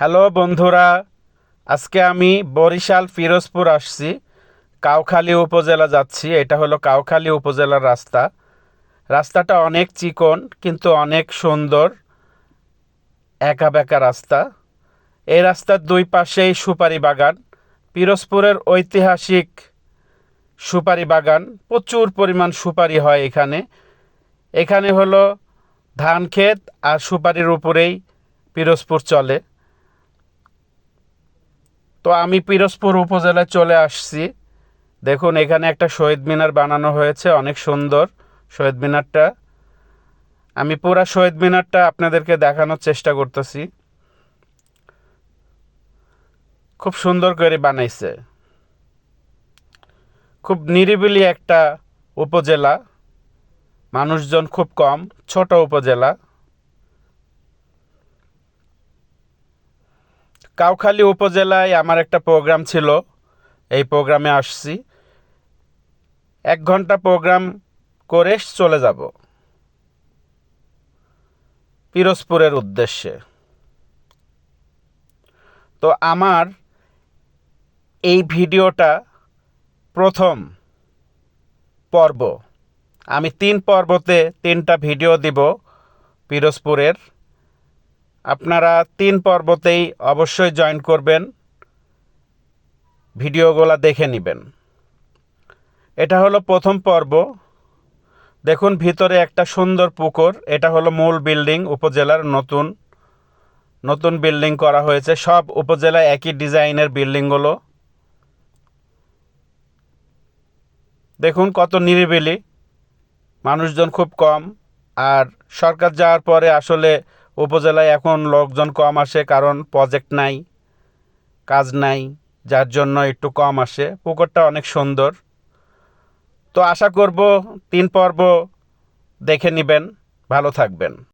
Hello বন্ধুরা, আজকে আমি বরিশাল ফিরোজপুর আসছি। কাউখালী উপজেলা যাচ্ছি, এটা হলো কাউখালী উপজেলার রাস্তা। রাস্তাটা অনেক চিকন, কিন্তু অনেক সুন্দর, একা বেঁকা রাস্তা। এই রাস্তার দুই পাশেই সুপারি বাগান পিরোজপুরের ঐতিহাসিক সুপারি বাগান। প্রচুর পরিমাণ সুপারি হয় এখানে। এখানে হলো ধান ক্ষেত আর সুপারির উপরেই পিরোজপুর চলে। তো আমি পিরোজপুর উপজেলায় চলে আসছি। দেখুন, এখানে একটা শহীদ মিনার বানানো হয়েছে, অনেক সুন্দর শহীদ মিনারটা। আমি পুরা শহীদ মিনারটা আপনাদেরকে দেখানোর চেষ্টা করতেছি। খুব সুন্দর করে বানাইছে। খুব নিরিবিলি একটা উপজেলা। মানুষজন খুব কম, ছোট উপজেলা। কাউখালী উপজেলায় আমার একটা প্রোগ্রাম ছিল। এই প্রোগ্রামে আসছি। এক ঘণ্টা প্রোগ্রাম করে চলে যাব। পিরোজপুরের উদ্দেশ্যে। তো আমার এই ভিডিওটা প্রথম পর্ব। আমি তিন পর্বতে তিনটা ভিডিও দিব পিরোজপুরের। আপনারা তিন পর্বতেই অবশ্যই জয়েন করবেন। ভিডিওগুলো দেখে নেবেন। এটা হলো প্রথম পর্ব। দেখুন, ভিতরে একটা সুন্দর পুকুর। এটা হলো মূল বিল্ডিং উপজেলার নতুন নতুন বিল্ডিং করা হয়েছে। সব উপজেলায় একই ডিজাইনের বিল্ডিংগুলো দেখুন, কত নিরিবিলি। মানুষজন খুব কম। আর সরকার যাওয়ার পরে আসলে উপজেলায় এখন লোকজন কম আসে কারণ প্রজেক্ট নাই, কাজ নাই, যার জন্য একটু কম আসে। পুকুরটা অনেক সুন্দর। তো আশা করব তিন পর্ব দেখে নেবেন। ভালো থাকবেন।